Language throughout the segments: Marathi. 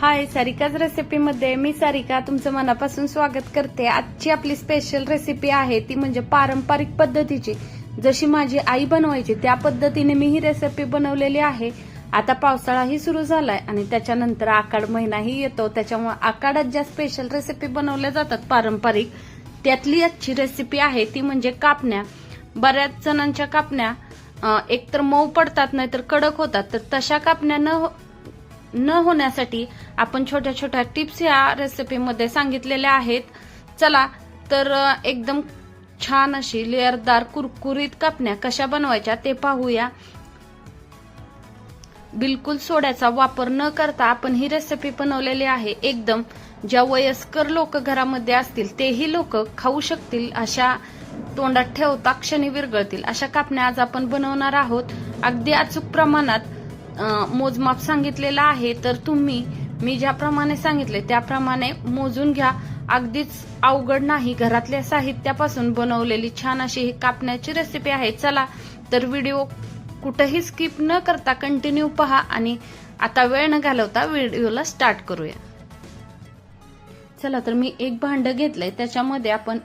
हाय सारिकाच रेसिपीमध्ये मी सारिका तुमचं मनापासून स्वागत करते. आजची आपली स्पेशल रेसिपी आहे ती म्हणजे पारंपरिक पद्धतीची. जशी माझी आई बनवायची त्या पद्धतीने मी ही रेसिपी बनवलेली आहे. आता पावसाळाही सुरू झालाय आणि त्याच्यानंतर आकाड महिनाही येतो. त्याच्यामुळे आकाडात ज्या स्पेशल रेसिपी बनवल्या जातात पारंपरिक त्यातली आजची रेसिपी आहे ती म्हणजे कापण्या. बऱ्याच जणांच्या कापण्या एकतर मऊ पडतात नाहीतर कडक होतात. तर तशा कापण्या न हो- न होण्यासाठी आपण छोट्या छोट्या टिप्स या रेसिपीमध्ये सांगितलेल्या आहेत. चला तर एकदम छान अशी लेअरदार कुरकुरीत कापण्या कशा बनवायच्या ते पाहूया. बिलकुल सोड्याचा वापर न करता आपण ही रेसिपी बनवलेली आहे. एकदम ज्या वयस्कर लोक घरामध्ये असतील तेही लोक खाऊ शकतील. अशा तोंडात ठेवता क्षणी विरगळतील. अशा कापण्या आज आपण बनवणार आहोत. अगदी अचूक प्रमाणात मोजमाप सांगितलेलं आहे. तर तुम्ही मी ज्याप्रमाणे सांगितले त्याप्रमाणे मोजून घ्या. अगदीच अवघड नाही घरातल्या साहित्यापासून बनवलेली छान अशी ही कापण्याची रेसिपी आहे. चला तर व्हिडिओ कुठेही स्किप न करता कंटिन्यू पहा आणि आता वेळ न घालवता व्हिडिओला स्टार्ट करूया. चला तर मी एक भांड घेतलंय. त्याच्यामध्ये आपण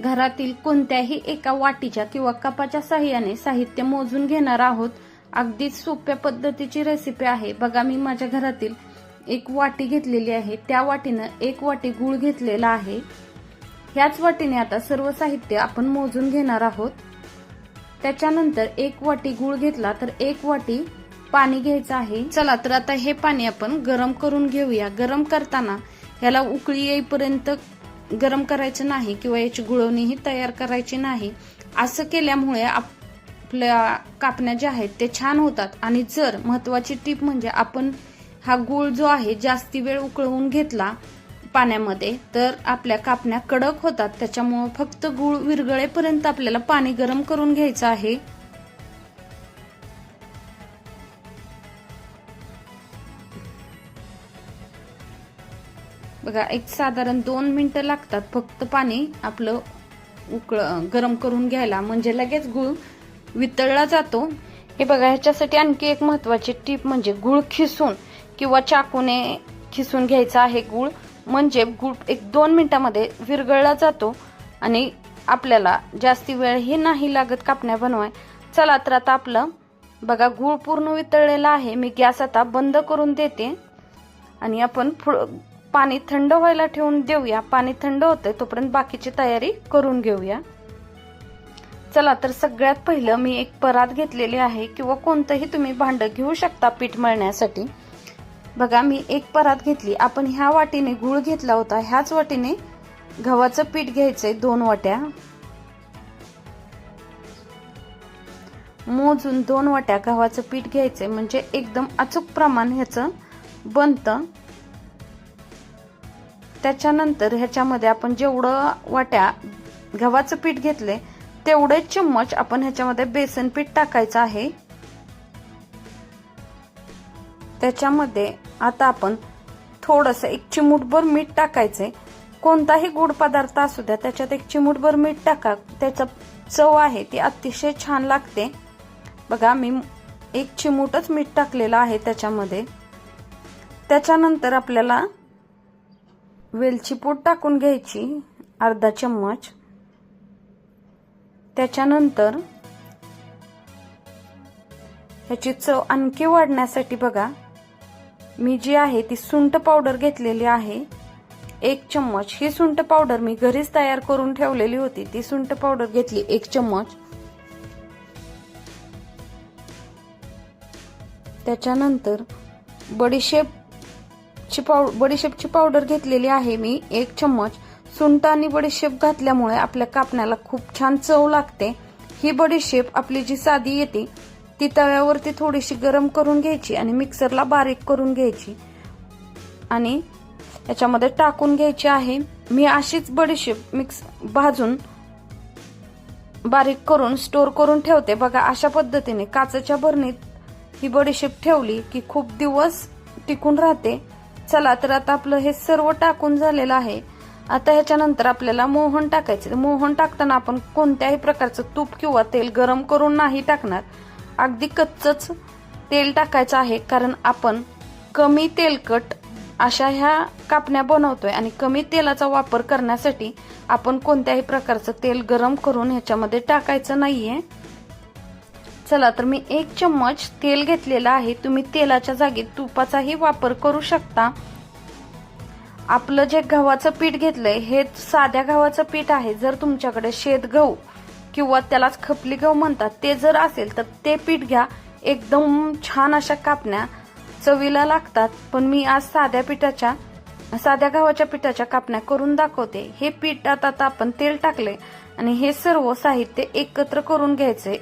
घरातील कोणत्याही एका वाटीच्या किंवा कपाच्या साह्याने साहित्य मोजून घेणार आहोत. अगदीच सोप्या पद्धतीची रेसिपी आहे. बघा मी माझ्या घरातील एक वाटी घेतलेली आहे. त्या वाटीनं एक वाटी गुळ घेतलेला आहे. ह्याच वाटीने आता सर्व साहित्य आपण मोजून घेणार आहोत. त्याच्यानंतर एक वाटी गुळ घेतला तर एक वाटी पाणी घ्यायचं आहे. चला तर आता हे पाणी आपण गरम करून घेऊया. गरम करताना ह्याला उकळी येईपर्यंत गरम करायचं नाही किंवा याची गुळवणीही तयार करायची नाही. असं केल्यामुळे आपल्या कापण्या ज्या आहेत ते छान होतात. आणि जर महत्वाची टीप म्हणजे आपण हा गूळ जो आहे जास्ती वेळ उकळवून घेतला पाण्यामध्ये तर आपल्या कापण्या कडक होतात. त्याच्यामुळे फक्त गूळ विरगळेपर्यंत आपल्याला पाणी गरम करून घ्यायचं आहे. बघा एक साधारण दोन मिनिटं लागतात फक्त पाणी आपलं उकळ गरम करून घ्यायला. म्हणजे लगेच गुळ वितळला जातो. हे बघा ह्याच्यासाठी आणखी एक महत्वाची टीप म्हणजे गुळ खिसून. किंवा चाकूने खिसून घ्यायचा आहे गूळ. म्हणजे गूळ एक दोन मिनिटामध्ये विरघळला जातो आणि आपल्याला जास्ती वेळही नाही लागत कापण्या बनवाय. चला तर आता आपलं बघा गूळ पूर्ण वितळलेला आहे. मी गॅस आता बंद करून देते. आणि आपण पाणी थंड व्हायला ठेवून देऊया. पाणी थंड होतंय तोपर्यंत बाकीची तयारी करून घेऊया. चला तर सगळ्यात पहिलं मी एक परात घेतलेली आहे. किंवा कोणतंही तुम्ही भांडं घेऊ शकता पीठ मळण्यासाठी. बघा मी एक परात घेतली. आपण ह्या वाटीने गुळ घेतला होता. ह्याच वाटीने गव्हाचं पीठ घ्यायचंय दोन वाट्या. मोजून दोन वाट्या गव्हाचं पीठ घ्यायचंय. म्हणजे एकदम अचूक प्रमाण ह्याचं बनतं. त्याच्यानंतर ह्याच्यामध्ये आपण जेवढं वाट्या गव्हाचं पीठ घेतले तेवढे चम्मच आपण ह्याच्यामध्ये बेसन पीठ टाकायचं आहे. त्याच्यामध्ये आता आपण थोडंसं एक चिमूटभर मीठ टाकायचंय. कोणताही गोड पदार्थ असू द्या त्याच्यात एक चिमूटभर मीठ टाका. त्याचं चव आहे ती अतिशय छान लागते. बघा मी एक चिमूटच मीठ टाकलेलं आहे त्याच्यामध्ये. त्याच्यानंतर आपल्याला वेलची पूड टाकून घ्यायची अर्धा चम्मच. त्याच्यानंतर ह्याची चव आणखी वाढण्यासाठी बघा मी जी आहे ती सुंठ पावडर घेतलेली आहे. एक चम्मच. ही सुंठ पावडर मी घरीच तयार करून ठेवलेली होती. ती सुंठ पावडर घेतली एक चम्मच. त्याच्यानंतर बडीशेप ची पाव बडीशेपची पावडर घेतलेली आहे मी एक चम्मच. सुंठ आणि बडीशेप घातल्यामुळे आपल्या कापण्याला खूप छान चव लागते. ही बडीशेप आपली जी साधी येते ती तव्यावरती थोडीशी गरम करून घ्यायची आणि मिक्सरला बारीक करून घ्यायची. आणि याच्यामध्ये टाकून घ्यायची आहे. मी अशीच बडीशेप मिक्स भाजून बारीक करून स्टोर करून ठेवते. बघा अशा पद्धतीने काचेच्या भरणीत ही बडीशेप ठेवली की खूप दिवस टिकून राहते. चला तर आता आपलं हे सर्व टाकून झालेलं आहे. आता ह्याच्यानंतर आपल्याला मोहन टाकायचे मोहन टाकताना आपण कोणत्याही प्रकारचं तूप किंवा तेल गरम करून नाही टाकणार. अगदी कच्चच तेल टाकायचं आहे कारण आपण कमी तेलकट अशा ह्या कापण्या बनवतोय आणि कमी तेलाचा वापर करण्यासाठी आपण कोणत्याही प्रकारचं तेल गरम करून ह्याच्यामध्ये टाकायचं नाहीये. चला तर मी एक चम्मच तेल घेतलेलं आहे. तुम्ही तेलाच्या जागी तुपाचाही वापर करू शकता. आपलं जे गव्हाचं पीठ घेतलंय हे साध्या गव्हाचं पीठ आहे. जर तुमच्याकडे शेत गहू किंवा त्यालाच खपली गहू म्हणतात ते जर असेल तर ते पीठ घ्या. एकदम छान अशा कापण्या. चवीला लागतात पण मी आज साध्या पिठाच्या साध्या गव्हाच्या पिठाच्या कापण्या करून दाखवते. हे पीठ आता आता आपण तेल टाकले आणि हे सर्व साहित्य एकत्र करून घ्यायचे.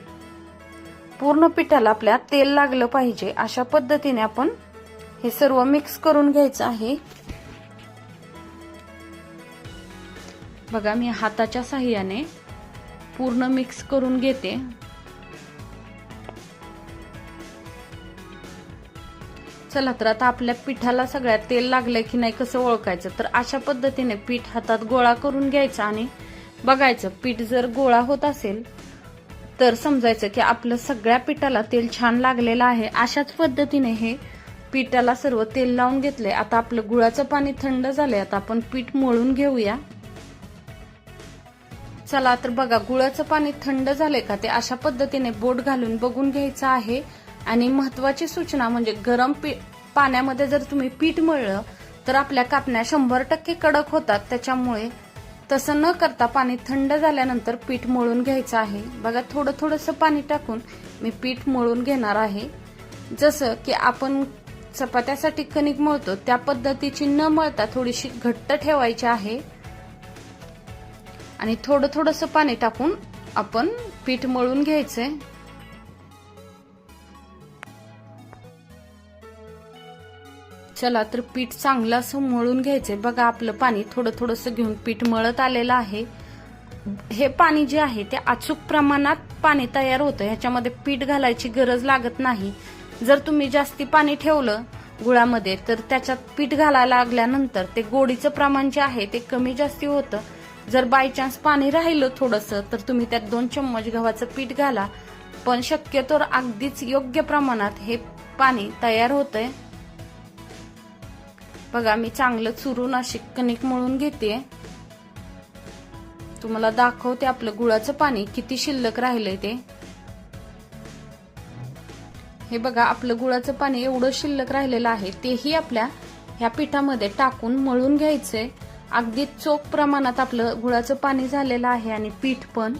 पूर्ण पिठाला आपल्या तेल लागलं पाहिजे. अशा पद्धतीने आपण हे सर्व मिक्स करून घ्यायचं आहे. बघा मी हाताच्या साह्याने पूर्ण मिक्स करून घेते. चला तर आता आपल्या पिठाला सगळ्यात तेल लागलंय की नाही कसं ओळखायचं? तर अशा पद्धतीने पीठ हातात गोळा करून घ्यायचं आणि बघायचं पीठ जर गोळा होत असेल तर समजायचं की आपलं सगळ्या पिठाला तेल छान लागलेलं आहे. अशाच पद्धतीने हे पिठाला सर्व तेल लावून घेतलंय. आता आपलं गुळाचं पाणी थंड झालंय आता आपण पीठ मळून घेऊया. चला तर बघा गुळाचं पाणी थंड झालंय का? ते अशा पद्धतीने बोट घालून बघून घ्यायचं आहे. आणि महत्वाची सूचना म्हणजे गरम पाण्यामध्ये जर तुम्ही पीठ मळलं तर आपल्या कापण्या शंभर टक्के कडक होतात. त्याच्यामुळे तसं न करता पाणी थंड झाल्यानंतर पीठ मळून घ्यायचं आहे. बघा थोडं थोडंसं पाणी टाकून मी पीठ मळून घेणार आहे. जसं की आपण चपात्यासाठी कणिक मळतो त्या पद्धतीची न मळता थोडीशी घट्ट ठेवायची आहे. आणि थोडं थोडंसं पाणी टाकून आपण पीठ मळून घ्यायचंय. चला तर पीठ चांगलं असं मळून घ्यायचंय. बघा आपलं पाणी थोडं थोडंसं घेऊन पीठ मळत आलेलं आहे. हे पाणी जे आहे ते अचूक प्रमाणात पाणी तयार होतं. ह्याच्यामध्ये पीठ घालायची गरज लागत नाही. जर तुम्ही जास्ती पाणी ठेवलं गुळामध्ये तर त्याच्यात पीठ घालायला लागल्यानंतर ते गोडीचं प्रमाण जे आहे ते कमी जास्ती होतं. जर बाय चान्स पाणी राहिलं थोडंसं तर तुम्ही त्यात दोन चम्मच गव्हाचं पीठ घाला. पण शक्यतो अगदीच योग्य प्रमाणात हे पाणी तयार होतंय. बघा मी चांगलं चुरून अशी कणिक मळून घेते तुम्हाला दाखवते आपलं गुळाचं पाणी किती शिल्लक राहिलंय ते. हे बघा आपलं गुळाचं पाणी एवढं शिल्लक राहिलेलं आहे तेही आपल्या ह्या पिठामध्ये टाकून मळून घ्यायचंय. अगदी चोख प्रमाणात आपलं गुळाचं पाणी झालेलं आहे आणि पीठ पण.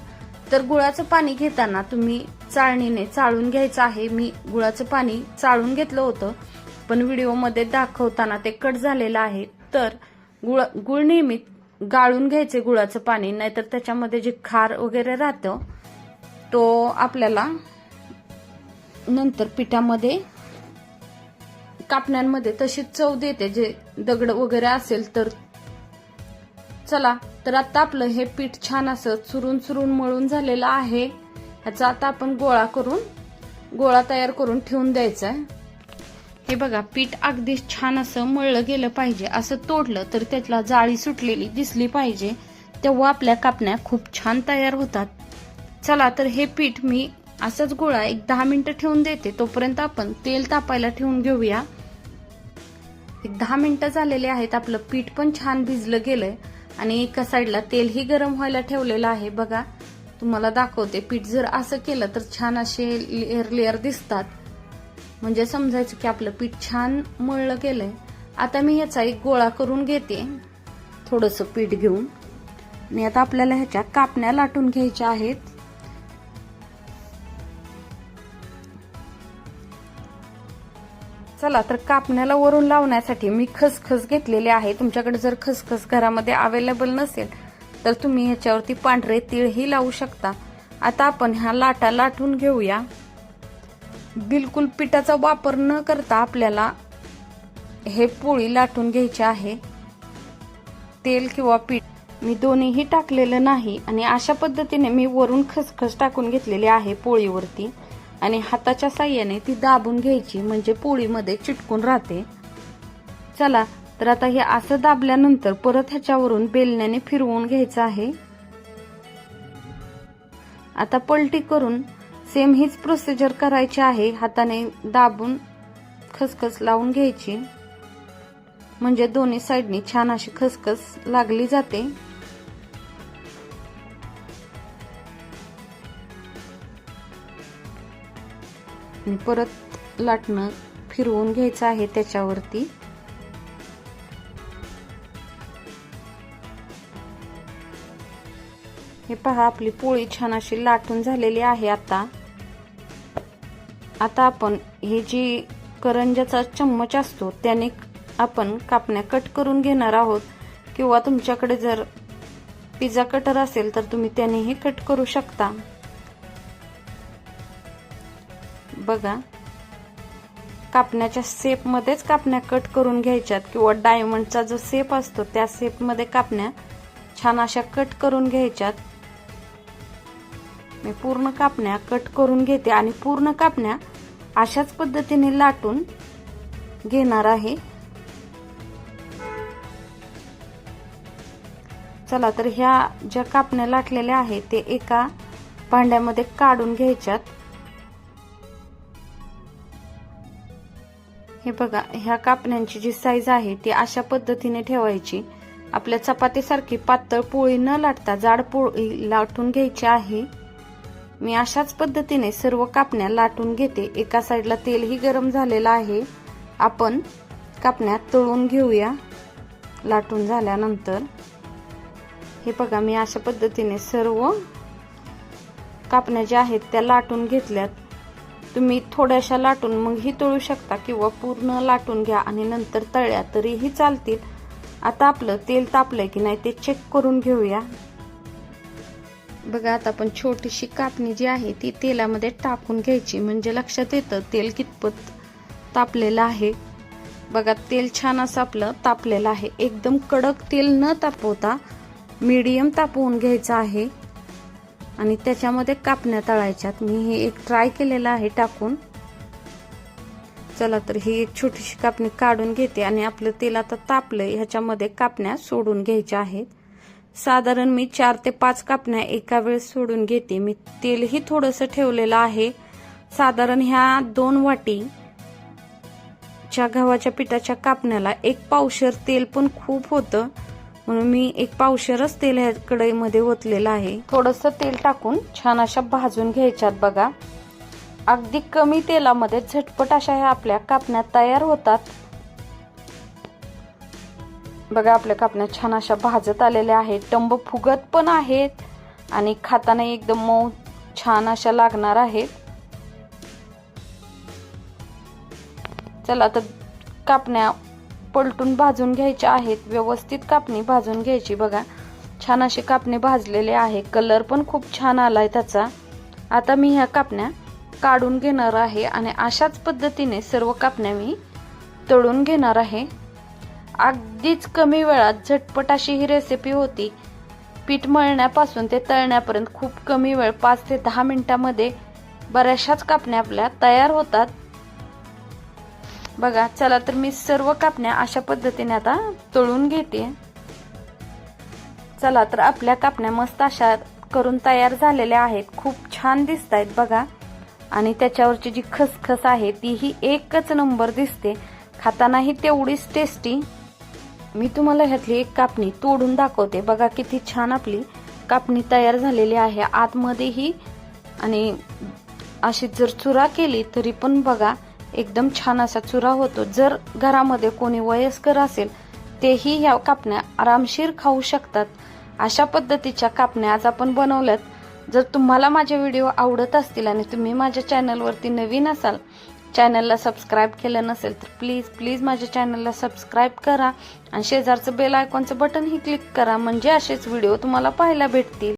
तर गुळाचं पाणी घेताना तुम्ही चाळणीने चाळून घ्यायचं आहे. मी गुळाचं पाणी चाळून घेतलं होतं पण व्हिडिओमध्ये दाखवताना ते कट झालेलं आहे. तर गुळ गुळ नेहमी गाळून घ्यायचे गुळाचं पाणी नाहीतर त्याच्यामध्ये जे खार वगैरे राहतं तो आपल्याला नंतर पिठामध्ये कापण्यांमध्ये तशीच चव देते. जे दगड वगैरे असेल तर चला तर आता आपलं हे पीठ छान असं चुरून चुरून मळून झालेलं आहे. ह्याचा आता आपण गोळा करून गोळा तयार करून ठेवून द्यायचा आहे. हे बघा पीठ अगदी छान असं मळलं गेलं पाहिजे. असं तोडलं तर त्यातला जाळी सुटलेली दिसली पाहिजे. तेव्हा आपल्या कापण्या खूप छान तयार होतात. चला तर हे पीठ मी असंच गोळा एक दहा मिनिटं ठेवून देते. तोपर्यंत आपण तेल तापायला ठेवून घेऊया. एक दहा मिनिटं झालेले आहेत. आपलं पीठ पण छान भिजलं गेलंय. आणि एका साईडला तेलही गरम व्हायला ठेवलेलं आहे. बघा तुम्हाला दाखवते. पीठ जर असं केलं तर छान असे लेअर लेअर दिसतात. म्हणजे समजायचं की आपलं पीठ छान मळलं गेलंय. आता मी ह्याचा एक गोळा करून घेते. थोडस पीठ घेऊन. आणि आता आपल्याला ह्याच्या कापण्या लाटून घ्यायच्या आहेत. चला तर कापण्याला वरून लावण्यासाठी मी खसखस घेतलेले आहे. तुमच्याकडे जर खसखस घरामध्ये अवेलेबल नसेल तर तुम्ही ह्याच्यावरती पांढरे तीळही लावू शकता. आता आपण ह्या लाटा लाटून घेऊया. बिलकुल पिठाचा वापर न करता आपल्याला हे पोळी लाटून घ्यायची आहे. तेल किंवा पीठ मी दोन्हीही टाकलेलं नाही आणि अशा पद्धतीने मी वरून खसखस टाकून घेतलेली आहे पोळीवरती. आणि हाताच्या साह्याने ती दाबून घ्यायची म्हणजे पोळीमध्ये चिटकून राहते. चला तर आता हे असं दाबल्यानंतर परत ह्याच्यावरून बेलण्याने फिरवून घ्यायचं आहे. आता पलटी करून सेम हीच प्रोसिजर करायची आहे. हाताने दाबून खसखस लावून घ्यायची. म्हणजे दोन्ही साईडनी छान अशी खसखस लागली जाते. परत लाटणं फिरवून घ्यायचं आहे त्याच्यावरती. हे पहा आपली पोळी छान अशी लाटून झालेली आहे आता. आता आपण हे जी करंजाचा चम्मच असतो त्याने आपण कापण्या कट करून घेणार आहोत. किंवा तुमच्याकडे जर पिझ्झा कटर असेल तर तुम्ही त्यानेही कट करू शकता. बघा. कापण्याच्या सेपमध्येच कापण्या कट करून घ्यायच्यात किंवा डायमंडचा जो सेप असतो त्या सेपमध्ये कापण्या छान अशा कट करून घ्यायच्यात. मी पूर्ण कापण्या कट करून घेते आणि पूर्ण कापण्या अशाच पद्धतीने लाटून घेणार आहे. चला तर ह्या ज्या कापण्या लाटलेल्या आहेत ते एका भांड्यामध्ये काढून घ्यायच्यात. हे बघा ह्या कापण्यांची जी साईज आहे ती अशा पद्धतीने ठेवायची. आपल्या चपातीसारखी पातळ पोळी न लाटता जाड पोळी लाटून घ्यायची आहे. मी अशाच पद्धतीने सर्व कापण्या लाटून घेते. एका साईडला तेलही गरम झालेलं आहे. आपण कापण्या तळून घेऊया लाटून झाल्यानंतर. हे बघा मी अशा पद्धतीने सर्व कापण्या ज्या आहेत त्या लाटून घेतल्यात. तुम्ही थोड्याशा लाटून मगही तळू शकता किंवा पूर्ण लाटून घ्या आणि नंतर तळ्या तरीही चालतील. आता आपलं तेल तापलंय की नाही ते चेक करून घेऊया. बघा आता आपण छोटीशी कापणी जी आहे ती तेलामध्ये टाकून घ्यायची. म्हणजे लक्षात येतं तेल कितपत तापलेलं आहे. बघा तेल छान असं आपलं तापलेलं आहे. एकदम कडक तेल न तापवता मीडियम तापवून घ्यायचं आहे. आणि त्याच्यामध्ये कापण्या तळायच्यात. मी हे एक ट्राय केलेलं आहे टाकून. चला तर ही एक छोटीशी कापणी काढून घेते आणि आपलं तेल आता तापलंय. ह्याच्यामध्ये कापण्या सोडून घ्यायच्या आहेत. साधारण मी चार ते पाच कापण्या एका वेळेस सोडून घेते. मी तेलही थोडंसं ठेवलेलं आहे. साधारण ह्या दोन वाटी च्या गव्हाच्या पिठाच्या कापण्याला एक पावशर तेल पण खूप होतं. म्हणून मी एक पावशरच तेल ह्या कढईमध्ये ओतलेलं आहे. थोडंसं तेल टाकून छान अशा भाजून घ्यायच्यात बघा. अगदी कमी तेलामध्ये झटपट अशा ह्या आपल्या कापण्या तयार होतात. बघा आपल्या कापण्या छान अशा भाजत आलेल्या आहेत. टंब फुगत पण आहेत आणि खाताना एकदम मऊ छान अशा लागणार आहेत. चला तर कापण्या पलटून भाजून घ्यायच्या आहेत. व्यवस्थित कापणी भाजून घ्यायची बघा. छान अशी कापणी भाजलेली आहे. कलर पण खूप छान आलाय त्याचा. आता मी ह्या कापण्या काढून घेणार आहे आणि अशाच पद्धतीने सर्व कापण्या मी तळून घेणार आहे. अगदीच कमी वेळात झटपट अशी ही रेसिपी होती. पीठ मळण्यापासून ते तळण्यापर्यंत खूप कमी वेळ पाच ते दहा मिनटामध्ये बऱ्याचशाच कापण्या आपल्या तयार होतात. बघा चला तर मी सर्व कापण्या अशा पद्धतीने आता तळून घेते. चला तर आपल्या कापण्या मस्त अशा करून तयार झालेल्या आहेत. खूप छान दिसत आहेत बघा. आणि त्याच्यावरची जी खसखस आहे तीही एकच नंबर दिसते. खातानाही तेवढीच टेस्टी मी तुम्हाला ह्यातली एक कापणी तोडून दाखवते. बघा किती छान आपली कापणी तयार झालेली आहे. आतमध्येही आणि अशी जर चुरा केली तरी पण बघा एकदम छान असा चुरा होतो. जर घरामध्ये कोणी वयस्कर असेल तेही ह्या कापण्या आरामशीर खाऊ शकतात. अशा पद्धतीच्या कापण्या आज आपण बनवल्यात. जर तुम्हाला माझे व्हिडिओ आवडत असतील आणि तुम्ही माझ्या चॅनलवरती नवीन असाल चॅनलला सबस्क्राईब केलं नसेल तर प्लीज प्लीज माझ्या चॅनलला सबस्क्राईब करा आणि शेजारचं बेल आयकॉनचं बटनही क्लिक करा. म्हणजे असेच व्हिडिओ तुम्हाला पाहायला भेटतील.